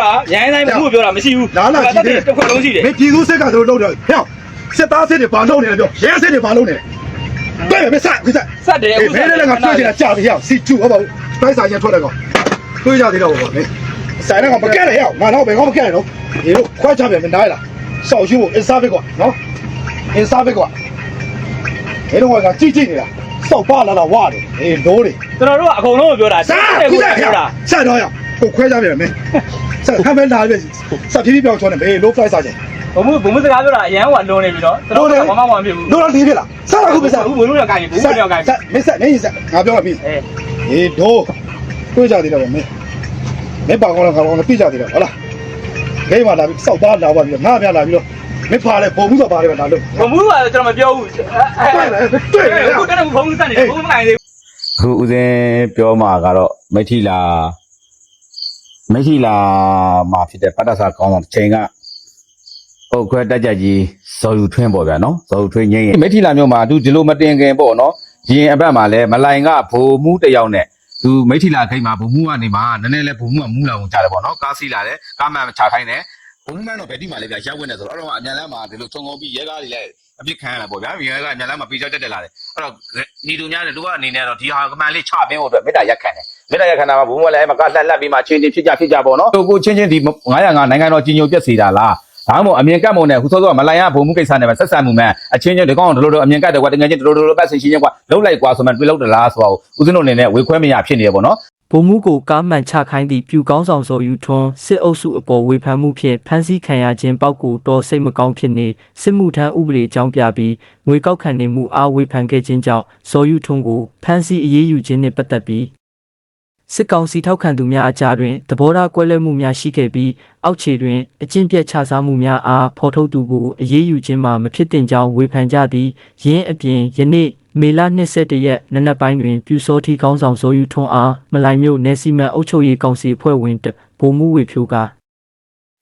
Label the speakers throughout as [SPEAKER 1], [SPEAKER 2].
[SPEAKER 1] တာရိုင်းတိုင်းဘူးပြောတာမရှိဘူး
[SPEAKER 2] လာလာကြည့်တယ်
[SPEAKER 1] တစ်ခွက်လုံးရှိတယ်
[SPEAKER 2] မင်းပြည်သူစစ်ကတို့လုပ်တယ်ဟဲ့စစ်သားစစ်တွေဘာလုပ်နေလဲပြောရဲစစ်တွေဘာလုပ်နေလဲတွေ့မယ်မဆက်ခစက်
[SPEAKER 1] ဆက်တယ်
[SPEAKER 2] အေး
[SPEAKER 1] အခု
[SPEAKER 2] ဘယ်နဲ့လဲငါတွေ့ချင်တာကြာပြီဟဲ့စီချူဟုတ်ပါဘူးတိုက်ဆိုင်ချင်းထွက်တယ်ကောတွေ့ကြသေးတော့ဘောမင်းဆိုင်တော့မကဲတယ်ဟဲ့ငါတော့ဘယ်ကောမကဲတယ်နော်ဒီလိုခွဲချပြန်မနိုင်လားစောက်ရှိဖို့အင်စားဘစ်ကွာနော်အင်စားဘစ်ကွာဒီတော့ကကြည့်ကြည့်နေတာစောက်ပါလာတော့ဝါတယ်အေးဒိုးတွေ
[SPEAKER 1] ကျွန်တော်တို့ကအကုန်လုံးကိုပြောတာ
[SPEAKER 2] စား
[SPEAKER 1] တယ်
[SPEAKER 2] ခု
[SPEAKER 1] ကို
[SPEAKER 2] စား
[SPEAKER 1] ပြောတာ
[SPEAKER 2] ဆက်တော့ရကိုခွဲကြပြန်မင်း ဆက်ခမ်းမဲလာပြီဆက်ဖြည်းဖြည်းပြောင်းချောနေဘေး low price စားချင်
[SPEAKER 1] ဘုံမှုဘုံမှုစကားပြောတာအရန်ဟိုလွန်နေပြီနော်ကျွန်တော်ကဘာမှမဖြစ်ဘူး
[SPEAKER 2] တို့တော့ဒီပြလားဆက်တော့ခုပဲဆက်
[SPEAKER 1] ဘူးဘုံလို့ရကိုင်းဘူးဘုံလို့ရကိုင်း
[SPEAKER 2] ဆက်မင်းဆက်မင်းဆက်ငါပြောမှာပြီ
[SPEAKER 1] အဲ
[SPEAKER 2] အေးဒိုးတွေ့ကြသေးတယ်ဗျမင်းမင်းပါကောင်းလားကောင်းလားပြကြသေးတယ်ဟုတ်လားဂိမ်းမှာလာပြီးစောက်သားလာပါပြီးတော့ငါပြလာပြီးတော့မင်းဖားလဲပုံမှုတော့ပါတယ်ဗျလာလို့
[SPEAKER 1] ဘုံမှုကကျွန်တော်မပြောဘူးအခုတည်းကဘုံစက်နေဘုံမနိုင်သေး
[SPEAKER 3] အခုဦးစင်းပြောမှာကတော့မိထီလာ မိထီလာမှာဖြစ်တဲ့ပတ်တဆာကောင်းဆောင်တစ်ချိန်ကပုတ်ခွဲတက်ကြကြီးဇော်ယူထွင်းပေါ့ဗျာနော်ဇော်ယူထွင်းငင်းရင်မိထီလာမျိုးမှာသူဒီလိုမတင်ခင်ပေါ့နော်ရင်အပတ်မှာလဲမလိုင်ကဘိုမှုတစ်ယောက်နဲ့သူမိထီလာခိတ်မှာဘိုမှုကနေမှာနည်းနည်းလဲဘိုမှုကမူးလာအောင်ကြားတယ်ပေါ့နော်ကားစီးလာတယ်ကားမှန်ချခိုင်းတယ်ဘုံမှန်တော့ဗက်တိမှာလဲဗျာရောက်ဝင်နေဆိုတော့အဲ့တော့အညာလမ်းမှာဒီလိုခြုံငုံပြီးရဲကားတွေလဲအပြစ်ခံရတာပေါ့ဗျာရဲကားအညာလမ်းမှာပြေးချတက်တက်လာတယ်အဲ့တော့ညီတူများတယ်သူကအနေနဲ့တော့ဒီဟာကမှန်လေးချပေးဖို့အတွက်မေတ္တာရက်ခံတယ်မေ တ္တာရက်ခံတာမှာဘုံမှလည်းအဲ့မှာကလှက်လှက်ပြီးမှချင်းချင်းဖြစ်ကြဖြစ်ကြပေါ့နော်ကိုကိုချင်းချင်းဒီ905နိုင်ငံတော်ကြီးညိုပြက်စီတာလားဒါမှမဟုတ်အမြင်ကတ်မုံနဲ့ခုစောစောကမလိုင်ရဘုံမှုကိစ္စနဲ့ပဲဆက်ဆံမှုမှန်အချင်းချင်းဒီကောင်ဒီလိုလိုအမြင်ကတ်တယ်ကွာတကယ်ချင်းဒီလိုလိုပတ်စင်ရှင်းချင်းကွာလှုပ်လိုက်ကွာဆိုမှတွေးလို့တလားဆိုတော့ဦးဇင်းတို့အနေနဲ့ဝေခွဲမရဖြစ်နေရပေါ့နော်
[SPEAKER 4] ဗိုလ်မှူးကိုကားမှန်ချခိုင်းသည့်ပြူကောင်းဆောင်စောယူထွန်းစစ်အုပ်စုအပေါ်ဝေဖန်မှုဖြင့်ဖမ်းဆီးခံရခြင်းပောက်ကိုတော်စိတ်မကောင်းဖြစ်နေစစ်မှုထမ်းဥပဒေအကြောင်းပြပြီးငွေကောက်ခံနေမှုအားဝေဖန်ခဲ့ခြင်းကြောင့်စောယူထွန်းကိုဖမ်းဆီးအရေးယူခြင်းနှင့်ပတ်သက်ပြီး စစ်ကောင်စီထောက်ခံသူများအကြားတွင်သဘောထားကွဲလွဲမှုများရှိခဲ့ပြီးအောက်ခြေတွင်အကျင့်ပြတ်ခြစားမှုများအားဖော်ထုတ်သူကိုအရေးယူခြင်းမှာမဖြစ်တင်ကြောင်းဝေဖန်ကြသည်ယင်းအပြင်ယနေ့မေလ22ရက်နနက်ပိုင်းတွင်ပြူစောထီကောင်းဆောင်ဇော်ယူထွန်းအားမလိုင်မြို့နယ်စီမံအုပ်ချုပ်ရေးကောင်စီအဖွဲ့ဝင်တဗိုလ်မှူးဝေဖြိုးက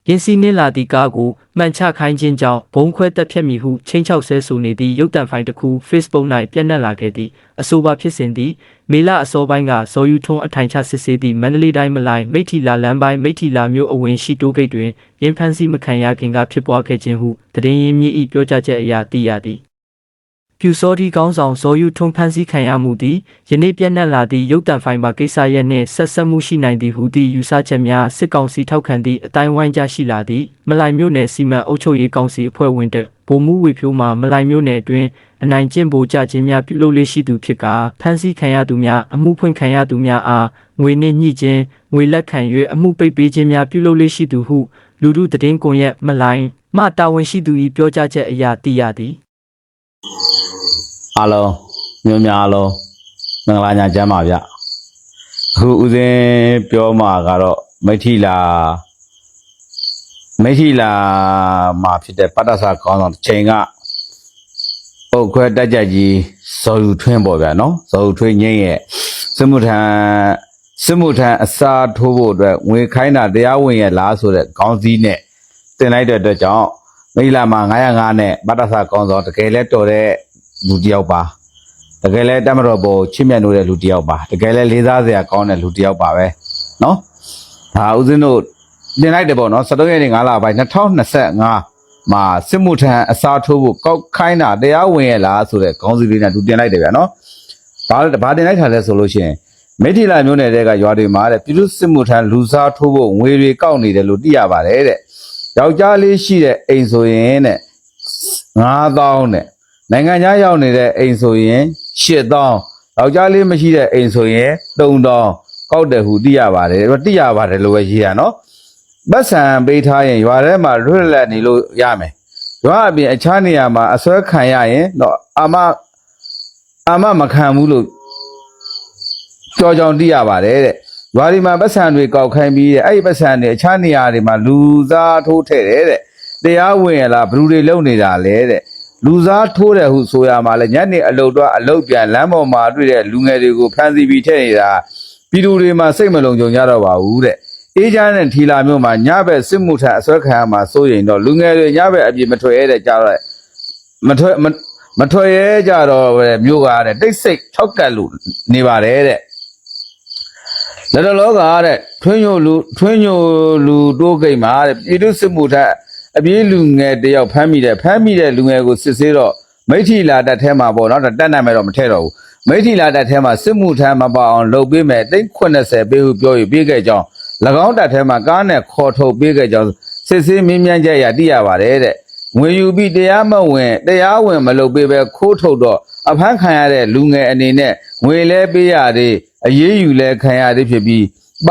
[SPEAKER 4] ရင်းစီနှင်းလာသည့်ကားကိုမှန်ချခိုင်းခြင်းကြောင့်ဘုံခွဲတက်ဖြတ်မိဟုချင်းချောက်ဆဲဆိုနေသည့်ရုပ်တံဖိုင်တစ်ခု Facebook ၌ပြန့်နှံ့လာခဲ့သည်အဆိုပါဖြစ်စဉ်သည်မေလအစောပိုင်းကဇော်ယူထွန်းအထိုင်ချစစ်ဆေးသည့်မန္တလေးတိုင်းမလိုင်မိထီလာလမ်းပိုင်းမိထီလာမြို့အဝင်ရှိတိုးဂိတ်တွင်ရင်းဖမ်းဆီးမခံရခင်ကဖြစ်ပွားခဲ့ခြင်းဟုသတင်းရင်းမြစ်၏ပြောကြားချက်အရသိရသည် ပြူစောဒီကောင်းဆောင်ဇော်ယူထွန်းဖန်းစည်းခံရမှုသည်ယနေ့ပြန့်နှံ့လာသည့်ရုပ်တံဖိုင်မှာကိစ္စရပ်နှင့်ဆက်ဆက်မှုရှိနိုင်သည်ဟုသည့်ယူဆချက်များစစ်ကောင်စီထောက်ခံသည့်အတိုင်းဝိုင်းကြရှိလာသည့်မလိုင်မြို့နယ်စီမံအုပ်ချုပ်ရေးကောင်စီအဖွဲ့ဝင်တဗိုလ်မှူးဝေဖြိုးမှမလိုင်မြို့နယ်အတွင်းအနိုင်ကျင့်ဗိုလ်ကြခြင်းများပြုလုပ်လေးရှိသူဖြစ်ကာဖမ်းဆီးခံရသူများအမှုဖွင့်ခံရသူများအားငွေနှင့်ညှိခြင်းငွေလက်ခံ၍အမှုပိတ်ပေးခြင်းများပြုလုပ်လေးရှိသူဟုလူမှုသတင်းကွန်ရက်မလိုင်မှတာဝန်ရှိသူ၏ပြောကြားချက်အရသိရသည်
[SPEAKER 3] အားလုံးမျိုးများအားလုံးမင်္ဂလာညချမ်းပါဗျအခုဦးစင်းပြောမှာကတော့မိထီလာမိထီလာမှာဖြစ်တဲ့ပတ်တဆာကောင်းဆောင်တစ်ချိန်ကပုတ်ခွဲတက်ကြကြီးဇော်ယူထွင်းပေါ့ဗျာနော်ဇော်ယူထွင်းငင်းရဲ့စစ်မှုထမ်းစစ်မှုထမ်းအစားထိုးဖို့အတွက်ငွေခိုင်းတာတရားဝင်ရဲ့လားဆိုတဲ့ခေါင်းစည်းနဲ့တင်လိုက်တဲ့အတွက်ကြောင့် မိလာမှာ905နဲ့ပတ္တဆာကောင်းဆောင်တကယ်လဲတော်တဲ့လူတစ်ယောက်ပါတကယ်လဲတမတော်ပေါ်ချစ်မြတ်လို့တဲ့လူတစ်ယောက်ပါတကယ်လဲလေးစားစရာကောင်းတဲ့လူတစ်ယောက်ပါပဲနော်ဒါဦးဇင်းတို့တင်လိုက်တယ်ပေါ့နော်73ရက်နေ့9လပိုင်း2025မှာစစ်မှုထမ်းအစားထိုးဖို့ကောက်ခိုင်းတာတရားဝင်ရလားဆိုတဲ့ခေါင်းစည်းလေးနဲ့သူတင်လိုက်တယ်ဗျာနော်ဘာဘာတင်လိုက်တာလဲဆိုလို့ရှိရင်မိထီလာမျိုးနယ်တဲကရွာတွေမှာတဲ့ပြည်သူစစ်မှုထမ်းလူစားထိုးဖို့ငွေတွေကောက်နေတယ်လို့သိရပါတယ်တဲ့ ယောက်ျားလေးရှိတဲ့အိမ်ဆိုရင်တဲ့9000တဲ့နိုင်ငံခြားရောက်နေတဲ့အိမ်ဆိုရင်8000ယောက်ျားလေးမရှိတဲ့အိမ်ဆိုရင်3000ကောက်တယ်ဟုသိရပါတယ်အဲ့တော့သိရပါတယ်လို့ပဲရေးရနော်ပတ်စံပေးထားရင်ရွာထဲမှာလွတ်လပ်နေလို့ရမယ်ရွာအပြင်အခြားနေရာမှာအစွဲခံရရင်တော့အာမအာမမခံဘူးလို့ကြော်ကြောင်သိရပါတယ်တဲ့ ရွာဒီမှာပတ်စံတွေကောက်ခိုင်းပြီးတဲ့အဲ့ဒီပတ်စံတွေအခြားနေရာတွေမှာလူစားထိုးထည့်တယ်တဲ့တရားဝင်ရလားဘယ်သူတွေလုံနေတာလဲတဲ့လူစားထိုးတယ်ဟုဆိုရမှာလဲညနေအလုတ်တော့အလုတ်ပြန်လမ်းပေါ်မှာတွေ့တဲ့လူငယ်တွေကိုဖမ်းဆီးပြီးထည့်နေတာပြည်သူတွေမှာစိတ်မလုံခြုံကြတော့ပါဘူးတဲ့အေးချမ်းတဲ့ထီလာမျိုးမှာညဘက်စစ်မှုထမ်းအစွဲခံရမှာစိုးရင်တော့လူငယ်တွေညဘက်အပြင်မထွက်ရတဲ့ကြတော့မထွက်မမထွက်ရဲကြတော့ပဲမျိုးကားတဲ့တိတ်ဆိတ်၆ကတ်လို့နေပါတယ်တဲ့ လက်တော်လောကတဲ့ထွင်းညိုလူထွင်းညိုလူတိုးကိတ်မှာတဲ့ပြည်သူစစ်မှုထက်အပြေးလူငယ်တယောက်ဖမ်းမိတယ်ဖမ်းမိတဲ့လူငယ်ကိုစစ်ဆေးတော့မိထီလာတက်ထဲမှာပေါ့နော်ဒါတက်နိုင်မယ်တော့မထဲတော့ဘူးမိထီလာတက်ထဲမှာစစ်မှုထမ်းမပါအောင်လုပ်ပေးမယ်တိတ်80ပေးဟုပြောယူပေးခဲ့ကြောင်း၎င်းတက်ထဲမှာကားနဲ့ခေါ်ထုတ်ပေးခဲ့ကြောင်းစစ်ဆေးမင်းမြန်းချက်ရသိရပါတယ်တဲ့ငွေယူပြီးတရားမဝင်တရားဝင်မလုပ်ပေးပဲခိုးထုတ်တော့ အဖမ်းခံရတဲ့လူငယ်အနေနဲ့ငွေလဲပေးရသေးအရေးယူလဲခံရသေးဖြစ်ပြီးပ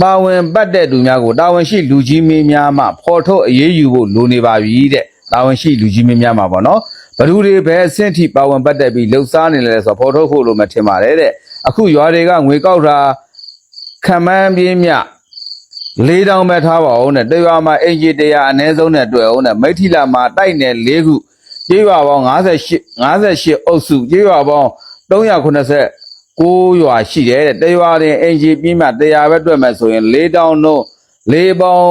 [SPEAKER 3] ပါဝင်ပတ်တဲ့သူများကိုတာဝန်ရှိလူကြီးမင်းများမှဖော်ထုတ်အရေးယူဖို့လိုနေပါပြီတဲ့တာဝန်ရှိလူကြီးမင်းများမှပေါ့နော်ဘသူတွေပဲအဆင့်ထိပါဝင်ပတ်တဲ့ပြီးလှုပ်ရှားနေလဲဆိုတော့ဖော်ထုတ်ဖို့လိုမှထင်ပါတယ်တဲ့အခုရွာတွေကငွေကောက်တာခံမှန်းပြင်းမြ၄တောင်ပဲထားပါအောင်တဲ့တရွာမှာအင်ဂျီတရားအ ਨੇ ဆုံးနဲ့တွေ့အောင်တဲ့မိထီလာမှာတိုက်နယ်၄ခု ကျေးရွာပေါင်း58 58အုပ်စုကျေးရွာပေါင်း390 6ရွာရှိတယ်တဲ့တရွာတင်အင်ဂျီပြီးမှတရားပဲတွေ့မယ်ဆိုရင်၄တောင်တို့၄ပေါင်း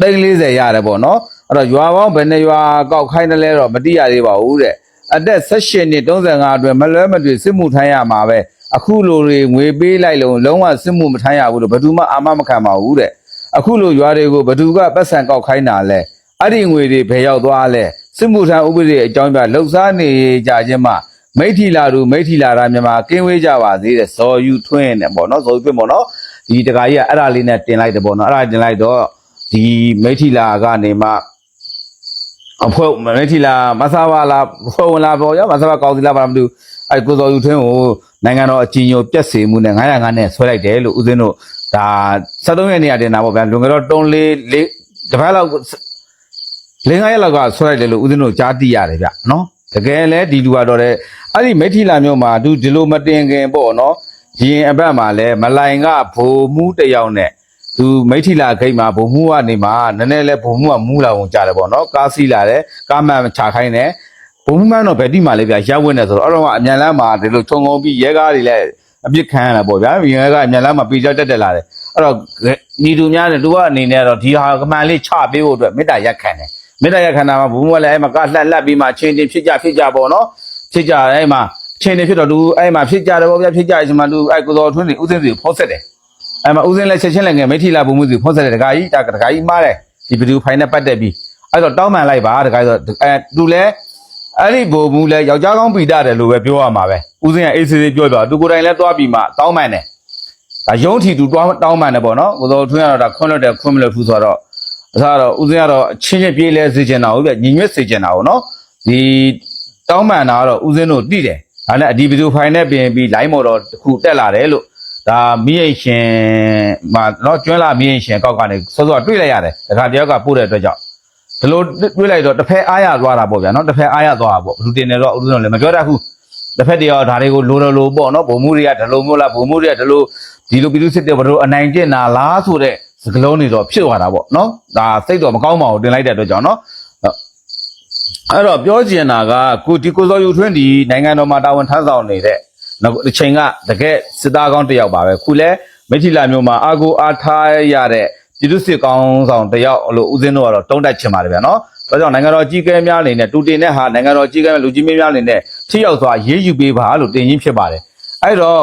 [SPEAKER 3] 340ရတယ်ပေါ့နော်အဲ့တော့ရွာပေါင်းဘယ်နှရွာကောက်ခိုင်းတယ်လဲတော့မသိရသေးပါဘူးတဲ့အသက်16နှစ်35အတွင်းမလွဲမသွေစစ်မှုထမ်းရမှာပဲအခုလိုတွေငွေပေးလိုက်လုံးလုံးဝစစ်မှုမထမ်းရဘူးလို့ဘယ်သူမှအာမမခံပါဘူးတဲ့အခုလိုရွာတွေကိုဘယ်သူကပတ်စံကောက်ခိုင်းတာလဲအဲ့ဒီငွေတွေဘယ်ရောက်သွားလဲ စစ်မှုထမ်းဥပဒေအကြောင်းပြလှုပ်ရှားနေကြခြင်းမှာမိထီလာတို့မိထီလာတာမြန်မာကင်းဝေးကြပါသေးတယ်ဇော်ယူထွင်းနဲ့ပေါ့နော်ဇော်ယူထွင်းပေါ့နော်ဒီတခါကြီးကအဲ့ဒါလေးနဲ့တင်လိုက်တယ်ပေါ့နော်အဲ့ဒါတင်လိုက်တော့ဒီမိထီလာကနေမှအဖွဲမိထီလာမဆာဝါလာဖွဲ့ဝင်လာပေါ့ရောမဆာဝါကောင်းစီလာပါမလို့အဲ့ကိုဇော်ယူထွင်းကိုနိုင်ငံတော်အကြီးညိုပြက်စီမှုနဲ့905နဲ့ဆွဲလိုက်တယ်လို့ဦးဇင်းတို့ဒါ73ရက်နေရာတင်တာပေါ့ဗျာလွန်ခဲ့တော့တုံးလေးလေးတစ်ပတ်လောက် လင်းကားရက်လောက်ကဆွဲလိုက်တယ်လို့ဦးဇင်းတို့ကြားသိရတယ်ဗျနော်တကယ်လဲဒီလူကတော့တဲ့အဲ့ဒီမိထီလာမျိုးမှာသူဒီလိုမတင်ခင်ပေါ့နော်ရင်အပတ်မှာလဲမလိုင်ကဘိုလ်မှုတစ်ယောက်နဲ့သူမိထီလာဂိတ်မှာဘိုလ်မှုကနေမှနည်းနည်းလဲဘိုလ်မှုကမူးလာအောင်ကြားတယ်ပေါ့နော်ကားစီးလာတယ်ကားမှန်ချခိုင်းတယ်ဘိုလ်မှုမှန်တော့ဗက်တိမှာလဲဗျရပ်ဝင်တယ်ဆိုတော့အဲ့တော့ကအမြန်လမ်းမှာဒီလိုခြုံငုံပြီးရဲကားတွေလဲအပြစ်ခံရတာပေါ့ဗျာရဲကားအမြန်လမ်းမှာပြေကြောက်တက်တက်လာတယ်အဲ့တော့ညီတူများနဲ့သူကအနေနဲ့တော့ဒီဟာကမှန်လေးချပေးဖို့အတွက်မေတ္တာရက်ခံတယ် မေတ္တာရခန္ဓာမှာဘုံဘလည်းအဲ့မှာကလှက်လှက်ပြီးမှချင်းချင်းဖြစ်ကြဖြစ်ကြပေါ့နော်ဖြစ်ကြအဲ့မှာချင်းချင်းဖြစ်တော့သူအဲ့မှာဖြစ်ကြတယ်ပေါ့ဗျာဖြစ်ကြရင်မှသူအဲ့ကိုတော်ထွန်းစီဥစဉ်စီကိုဖောက်ဆက်တယ်အဲ့မှာဥစဉ်လည်းချက်ချင်းလည်းငယ်မိထီလာဘုံမှုစီဖောက်ဆက်တယ်တခါကြီးဒါတခါကြီးမှားတယ်ဒီဗီဒီယိုဖိုင်နဲ့ပတ်သက်ပြီးအဲ့တော့တောင်းပန်လိုက်ပါတခါကြီးဆိုအဲသူလည်းအဲ့ဒီဘုံမှုလည်းယောက်ျားကောင်းပီတာတယ်လို့ပဲပြောရမှာပဲဥစဉ်ကအေးစေးစေးပြောပြသူကိုယ်တိုင်လည်းသွားပြီးမှတောင်းပန်တယ်ဒါယုံထီသူတောင်းတောင်းပန်တယ်ပေါ့နော်ကိုတော်ထွန်းကတော့ဒါခွန်းလွတ်တယ်ခွန်းမလွတ်ဘူးဆိုတော့ အစားတော့ဦးစင်းကတော့အချင်းချင်းပြေးလဲစေချင်တာဟုတ်ဗျညီညွတ်စေချင်တာဟုတ်နော်ဒီတောင်းပန်တာကတော့ဦးစင်းတို့တိတယ်ဒါနဲ့ဒီဗီဒီယိုဖိုင်နဲ့ပြင်ပြီး line မော်တော့တစ်ခုတက်လာတယ်လို့ဒါမိအိမ်ရှင်မှာတော့ကျွမ်းလာမိအိမ်ရှင်ကောက်ကနေစောစောတွေ့လိုက်ရတယ်ဒါခါတယောက်ကပို့တဲ့အတွက်ကြောင့်ဒီလိုတွေ့လိုက်တော့တစ်ဖက်အားရသွားတာပေါ့ဗျာနော်တစ်ဖက်အားရသွားတာပေါ့ဘလူတင်နေတော့ဦးစင်းတို့လည်းမပြောတတ်ဘူးတစ်ဖက်တရောဒါတွေကိုလိုလိုလိုပေါ့နော်ဗိုလ်မှုတွေကဒီလိုမျိုးလားဗိုလ်မှုတွေကဒီလိုဒီလိုပြည်သူစစ်တဲ့ဘယ်လိုအနိုင်ကျင့်တာလားဆိုတဲ့ စကလုံးတွေတော့ဖြစ်သွားတာပေါ့နော်ဒါစိတ်တော့မကောင်းပါဘူးတင်လိုက်တဲ့အတွက်ကြောင့်နော်အဲ့တော့ပြောချင်တာကကိုဒီကိုစောယူထွန်းဒီနိုင်ငံတော်မှာတာဝန်ထမ်းဆောင်နေတဲ့နောက်တစ်ချိန်ကတကယ်စစ်သားကောင်းတစ်ယောက်ပါပဲခုလဲမိထီလာမျိုးမှာအာကိုအားထားရတဲ့ပြည်သူစစ်ကောင်းဆောင်တစ်ယောက်လို့ဦးစင်းတို့ကတော့တုံးတက်ချင်ပါတယ်ဗျာနော်ဒါကြောင့်နိုင်ငံတော်ကြီးကဲများအနေနဲ့တူတင်တဲ့ဟာနိုင်ငံတော်ကြီးကဲလူကြီးမင်းများအနေနဲ့ထိရောက်စွာရေးယူပေးပါလို့တင်ရင်းဖြစ်ပါတယ်အဲ့တော့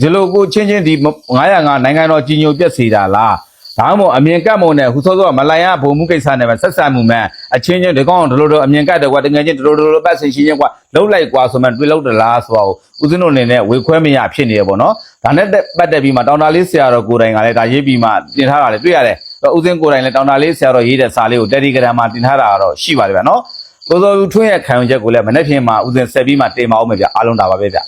[SPEAKER 3] ဒီလိုကိုချင်းချင်းဒီ905နိုင်ငံတော်ကြီးညိုပြက်စီတာလား ဒါမှမဟုတ်အမြင်ကတ်မုံနဲ့ဟူစောစောကမလိုင်ရဘုံမှုကိစ္စနဲ့ပဲဆက်ဆံမှုမှန်အချင်းချင်းဒီကောင်ဒီလိုလိုအမြင်ကတ်တယ်ကွာတကယ်ချင်းဒီလိုလိုပတ်စင်ရှင်းချင်းကွာလှုပ်လိုက်ကွာဆိုမှတွေ့လို့တလားဆိုတော့ဦးဇင်းတို့အနေနဲ့ဝေခွဲမရဖြစ်နေရပေါ့နော်ဒါနဲ့ပတ်သက်ပြီးမှတောင်တာလေးဆရာတော်ကိုယ်တိုင်ကလည်းဒါရေးပြီးမှတင်ထားတာလည်းတွေ့ရတယ်တော့ဦးဇင်းကိုယ်တိုင်လည်းတောင်တာလေးဆရာတော်ရေးတဲ့စာလေးကိုတယ်လီဂရမ်မှာတင်ထားတာတော့ရှိပါတယ်ဗျာနော်ကိုစောဦးထွန်းရဲ့ခံယူချက်ကိုလည်းမနေ့ဖြန်မှာဦးဇင်းဆက်ပြီးမှတင်ပါအောင်မယ်ဗျာအားလုံးဒါပါပဲဗျာ